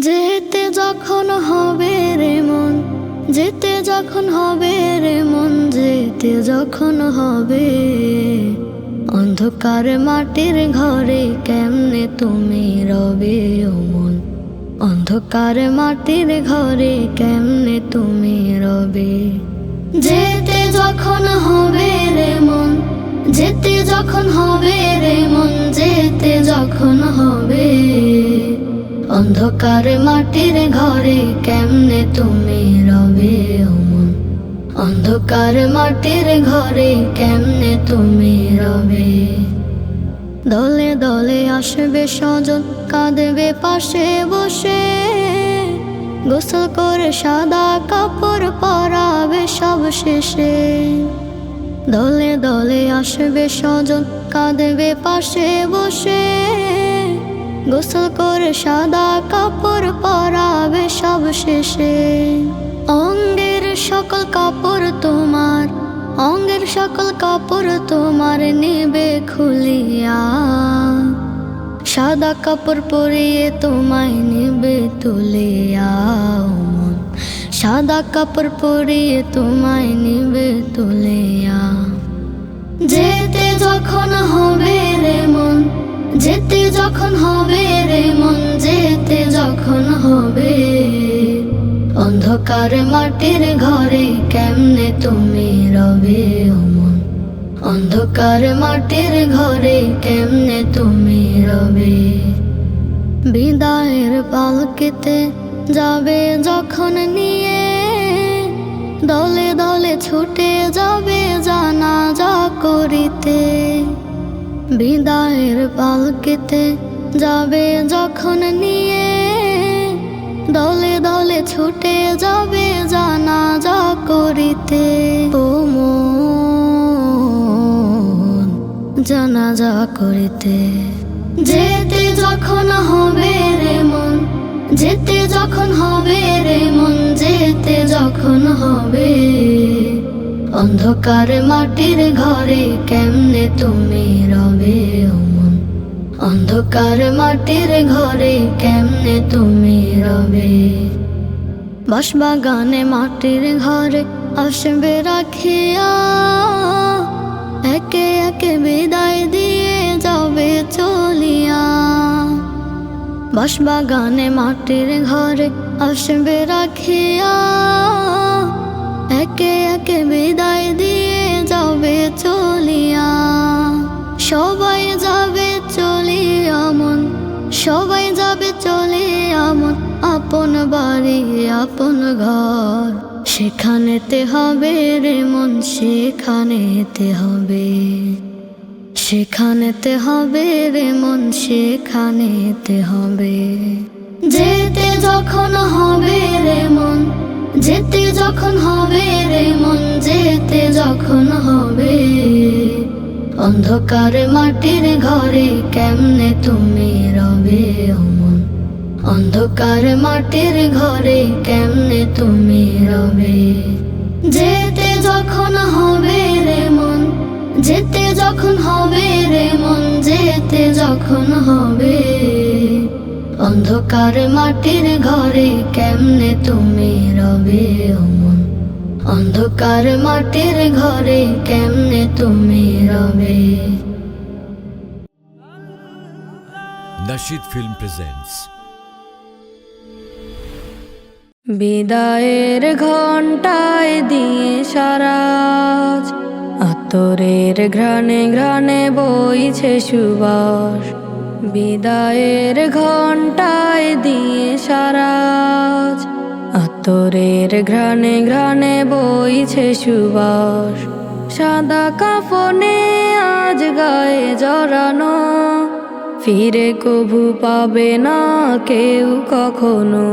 যেতে যখন হবে রে মন, যেতে যখন হবে রে মন, যেতে যখন হবে। অন্ধকার মাটির ঘরে কেমনে তুমি রবে মন? অন্ধকার মাটির ঘরে কেমনে তুমি রবে? যেতে যখন হবে রে মন, যেতে যখন হবে রে মন, যেতে যখন হবে অন্ধকার মাটির ঘরে কেমনে তুমি রবে ও মন অন্ধকার মাটির ঘরে কেমনে তুমি রবে? দলে দলে আসবে সজন কাঁদবে পাশে বসে। গোসল করে সাদা কাপড় পরাবে সব শেষে। দলে দলে আসবে সজন কাঁদবে পাশে বসে। গোসল করে সাদা কাপড় পরাবে সব শেষে। অঙ্গের সকল কাপড় তোমার, অঙ্গের সকল কাপড় তোমার নেবে খুলিয়া। সাদা কাপড় পরিয়ে তোমায় নেবে তুলিয়া সাদা কাপড় পরিয়ে তোমায় নেবে তুলিয়া। যেতে যখন হবে রে মন যেতে যখন হবে রে মন, যেতে যখন হবে। অন্ধকার মাটির ঘরে কেমনে তুমি রবে ও মন? অন্ধকার মাটির ঘরে কেমনে তুমি রবে? বিদায়ের পালকিতে যাবে যখন নিয়ে, দলে দলে ছুটে যাবে জানা যা করিতে। বিদায়ের পালকিতে যাবে যখন নিয়ে। দলে দলে ছুটে যাবে জানা যা করিতে। জানা যা করিতে। যেতে যখন হবে রে মন, যেতে যখন হবে রে মন, যেতে যখন হবে। অন্ধকার মাটির ঘরে কেমনে তুমি অন্ধকার মাটির ঘরে কেমনে তুমি রবে? বাঁশবাগানে মাটির ঘরে আসবে রাখিয়া, একে একে বিদায় দিয়ে যাবে চলিয়া। বাঁশবাগানে মাটির ঘরে আসবে রাখিয়া, একে একে বিদায় দিয়ে যাবে চলিয়া। আপন ঘর, সেখানেতে হবে রে মন, সেখানেতে হবে। সেখানেতে হবে রে মন, সেখানেতে হবে। যেতে যখন হবে রে মন, যেতে যখন হবে রে মন, যেতে যখন হবে। অন্ধকার মাটির ঘরে কেমনে তুমি রবে? অন্ধকার মাটির ঘরে কেমনে তুমি রবে? যেতে যখন হবে রে মন, যেতে যখন হবে রে মন, যেতে যখন হবে। অন্ধকার মাটির ঘরে কেমনে তুমি রবে ও মন? অন্ধকার মাটির ঘরে কেমনে তুমি রবে? Nashid Film presents বিদায়ের ঘন্টায় দিয়ে সারাজ। আতরের ঘ্রাণে ঘ্রাণে বইছে সুবাস। বিদায়ের ঘন্টায় দিয়ে সারাজ। আতরের ঘ্রাণে ঘ্রাণে বইছে সুবাস। সাদা কাফনে আজ গায়ে জড়ানো। ফিরে কভু পাবে না কেউ কখনো।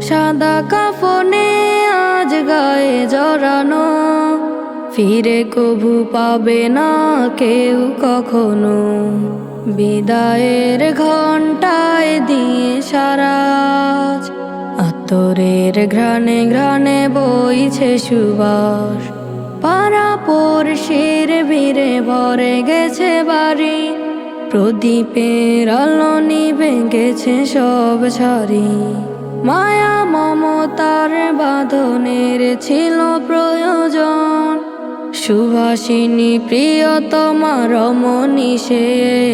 সাদা কাফনে আজ গায়ে জড়ানো। ফিরে কভু পাবে না কেউ কখনো। বিদায়ের ঘন্টায় দিয়ে সারাজ। আতরের ঘ্রাণে ঘ্রাণে বইছে সুবাস। পাড়া পড়শির ভিড়ে ভরে গেছে বাড়ি। প্রদীপের আলো নিভে গেছে সব সারি। মায়া মমতার বাঁধনের ছিল প্রয়োজন। সুভাষিনী প্রিয়তমা রমণী সে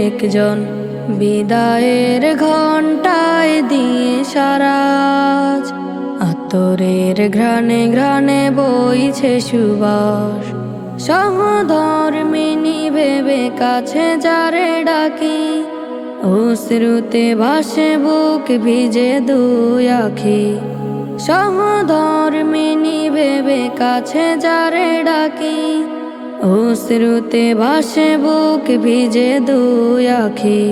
একজন। বিদায়ের ঘন্টায় দিয়ে সারাজ। আতরের ঘ্রাণে ঘ্রাণে বইছে সুবাস। সহধর্মিনী ভেবে কাছে যারে ডাকি। অশ্রুতে ভাসে বুক ভিজে দুই আখি। সহধর্মিনী ভেবে কাছে যারে ডাকি। অশ্রুতে ভাসে বুক ভিজে দুই আখি।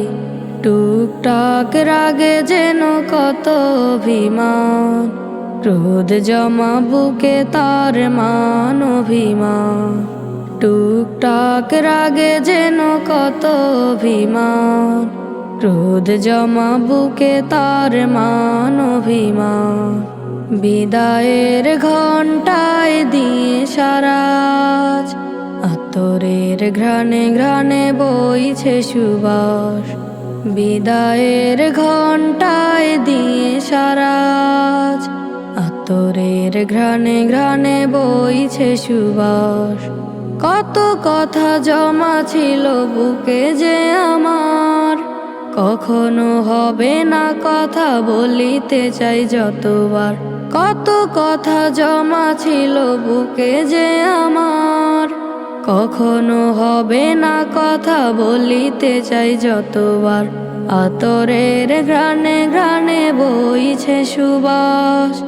টুকটাক রাগে যেন কত অভিমান। ক্রোধ জমা বুকে তার মান অভিমান। টুকটাক রাগে যেন কত অভিমান। ক্রোধ জমা বুকে তার মান অভিমান। বিদায়ের ঘন্টায় দিয়ে সারাজ। আতরের ঘ্রাণে ঘ্রাণে বইছে সুবাস। বিদায়ের ঘন্টায় দিয়ে সারাজ। আতরের ঘ্রাণে ঘ্রাণে বইছে সুবাস। কত কথা জমা ছিল বুকে যে আমার কখনো হবে না কথা বলিতে চাই যতবার। কত কথা জমা ছিল বুকে যে আমার। কখনো হবে না কথা বলিতে চাই যতবার। আতরের ঘ্রাণে ঘ্রাণে বইছে সুবাস।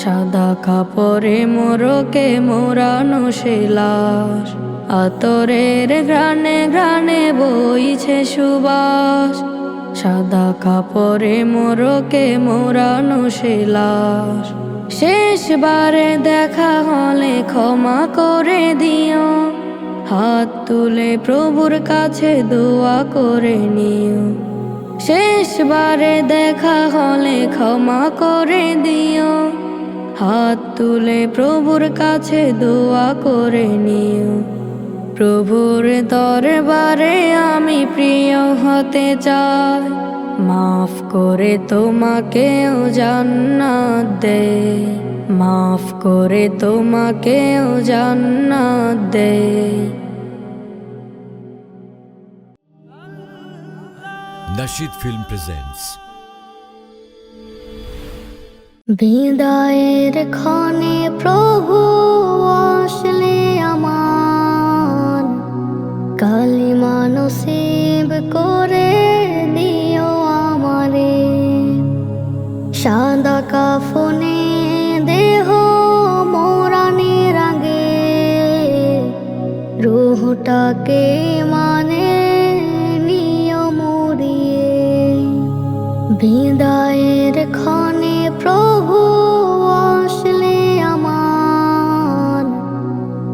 সাদা কাপড়ে মোরকে মোরানো সে লাশ। আতরের ঘ্রাণে ঘ্রাণে বইছে সুবাস। সাদা কাপড়ে মোরকে মোরানো সে লাশ শেষবারে দেখা হলে ক্ষমা করে দিও। হাত তুলে প্রভুর কাছে দোয়া করে নিও। শেষবারে দেখা হলে ক্ষমা করে দিও। হাত তুলে প্রভুর কাছে দোয়া করে নিও। প্রভুর দরবারে আমি প্রিয় হতে চাই। মাফ করে তোমাকেও জান্নাত দে। মাফ করে তোমাকেও জান্নাত দে। Nashid Film presents বিদায়ের ক্ষণে প্রভু আসলে রুহটাকে মানে নিয় বিদায়ের ক্ষণে প্রভু আসলে আমার।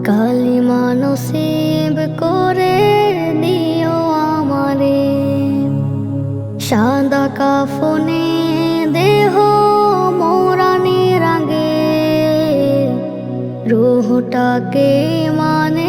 কালিমা নসিব করে দিও আমারে। সাদা কাফনে দেহ মোরানির আগে রুহটাকে মানে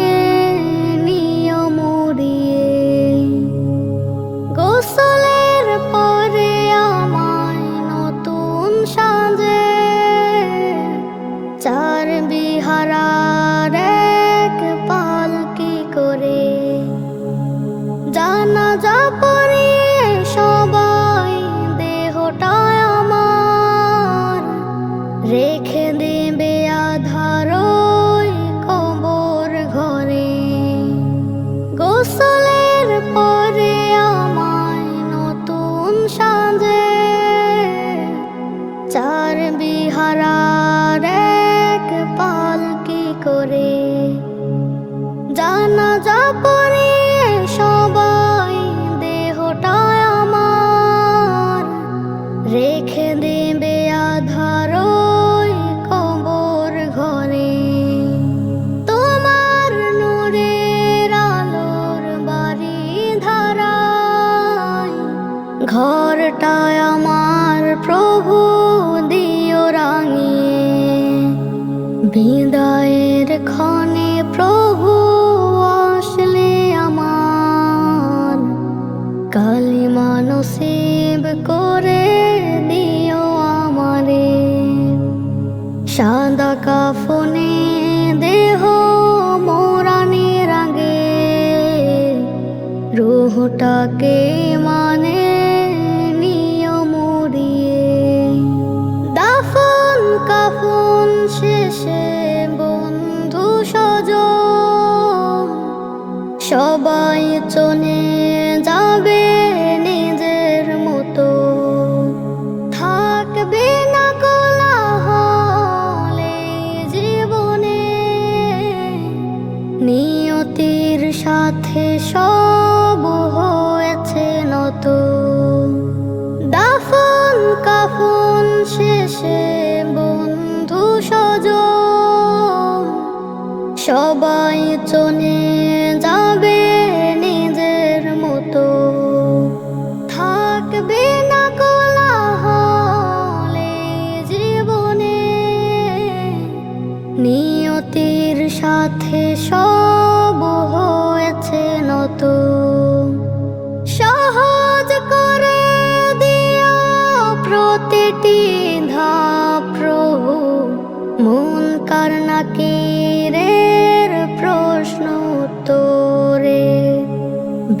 ঘরটায় আমার প্রভু দিও রাঙিয়ে। বিদায়ের ক্ষণে প্রভু আসলে আমার। নসিব করে দিও আমারে। সাদা কাফনে দেহ মোরানির আগে। রুহটাকে মানে কাফন শেষে বন্ধু সজ সবাই চলে যাবে।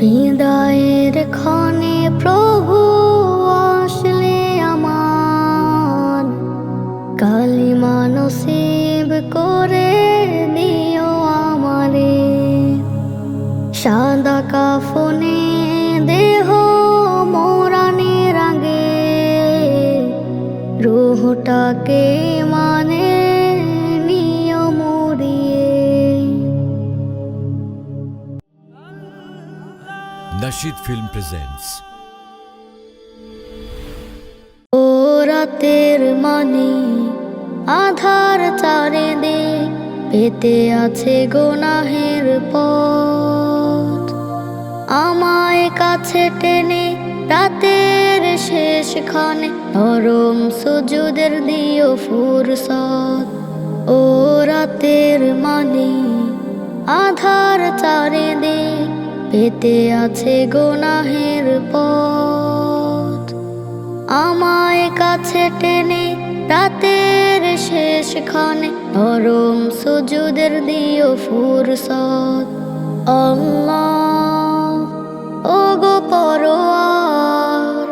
বিদায়ের ক্ষণে প্রভু আসলে আমার। কালিমা নসিব করে দিও আমারে। সাদা কাফনে দেহ মোরানির আগে। রুহটাকে মানে Nashid Film presents. ও রাতের মানে আধার চারিদিক পেতে আছে গোনাহের পথ। আমায় কাছে টেনে রাতের শেষ ক্ষণে নরম সুজুদের দিও ফুরসত। ও রাতের মানে আধার চারে চারিদিক পেতে আছে গোনাহের পথ। আমায় কাছে টেনে রাতের শেষ ক্ষণে নরম সুজুদের দিও ফুরসত। ও গো পরোয়ার,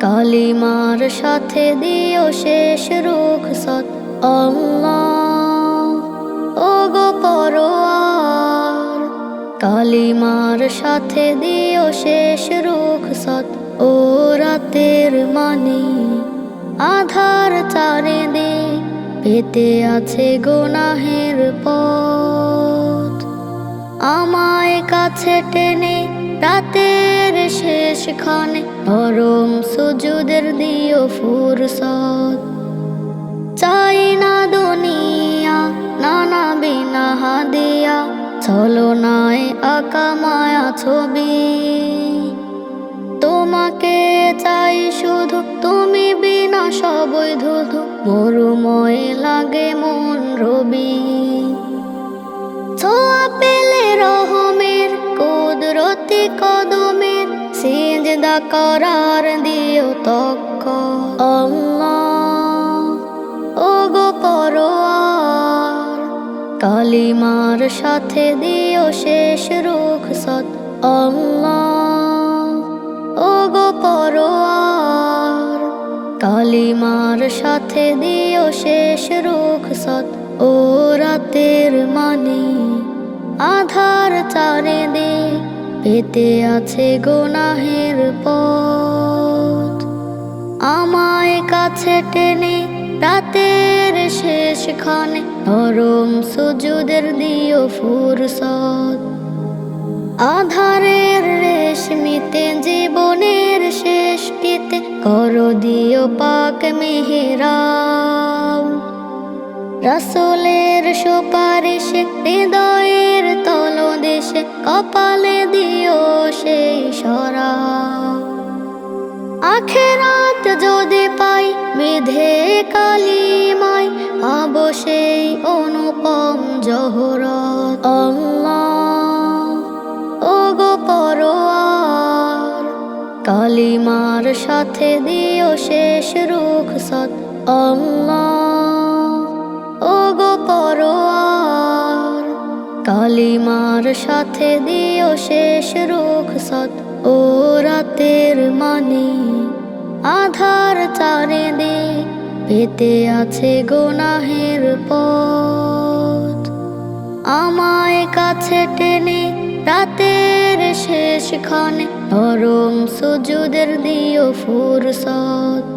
কালিমার সাথে দিও শেষ রুখসত। আল্লাহ ও গো পরোয়ার কালিমার সাথে দিও শেষ রুখসত, ও রাতের মানে। আধার চারিদিক পেতে আছে গোনাহের পথ। আমায় কাছে টেনে রাতের শেষ ক্ষণে নরম সুজুদের দিও ফুরসত। চাই না দুনিয়া নানা বিনা হাদিয়া চলো নাই আকা মায়া ছবি। তোমাকে চাই শুধু তুমি বিনা সবই ধুধু। মরুময় লাগে মন রবি। ছোঁয়া পেলে রহমের, কুদরতি কদমের, সিজদা করার দিও তক্ক। আল্লাহ কালিমার সাথে দিও শেষ রুখসত আল্লাহ। ও গো কালিমার সাথে দিও শেষ রুখসত ও রাতের মানে আধার চারিদিক পেতে আছে গোনাহের পথ। আমায় কাছে টেনে রাতের শেষ ক্ষণে নরম সুজুদের দিও ফুরসত। আধারের রেশমিতে জীবনের শেষটিতে করো দিও পাক মেহেরাও রাসুলের সুপারিশে হৃদয়ের তলদেশে কপালে দিও সেই সরাও আখেরাত যদি পাই বিধে কালিমাই পাব সেই অনুপম জহরত। আল্লাহ ও পরোয়ার, কালিমার সাথে দিও শেষ রুখ সৎ আল্লাহ ও গো পরোয়ার, কালিমার সাথে দিও শেষ রুখ সৎ ও রাতের মানে আধার চারে দে পেতে আছে গোনাহের পথ। আমায় কাছে টেনে রাতের শেষ ক্ষণে নরম সুজুদের দিও ফুরসত।